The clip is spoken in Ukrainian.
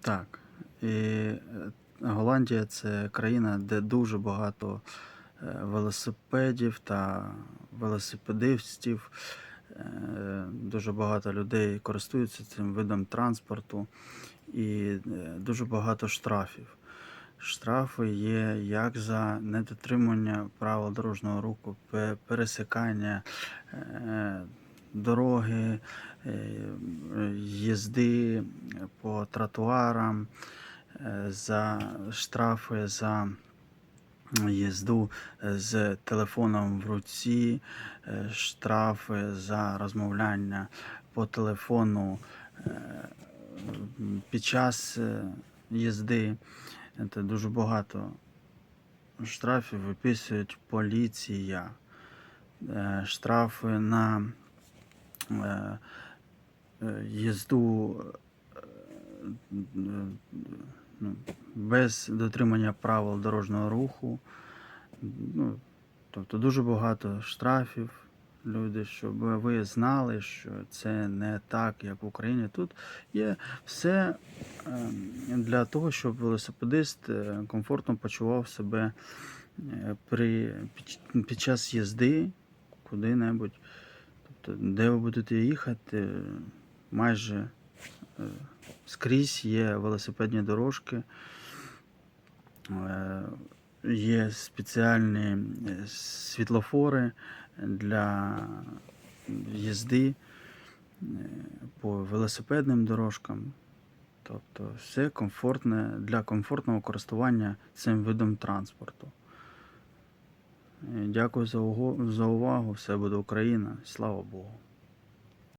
Так. І е, Голландія це країна, де дуже багато е, велосипедів та велосипедистів. Е, Дуже багато людей користуються цим видом транспорту і дуже багато штрафів. Штрафи є як за недотримання правил дорожнього руху, пе- пересікання е, дороги, їзди по тротуарам, е, за штрафи за їзду з телефоном в руці, е, штрафи за розмовляння по телефону е, під час е, їзди. Це дуже багато штрафів виписують поліція. Е, Штрафи на е, е, їзду е, ну, без дотримання правил дорожнього руху. Ну, тобто дуже багато штрафів. Люди, щоб ви знали, що це не так, як в Україні. Тут є все ем, для того, щоб велосипедист е, комфортно почував себе е, при, під, час їзди куди-небудь. Тобто, де ви будете їхати, майже скрізь є велосипедні дорожки, е, є спеціальні е, світлофори для їзди е, по велосипедним дорожкам. Тобто все комфортне для комфортного користування цим видом транспорту. Е, Дякую за увагу. Все буде Україна. Слава Богу.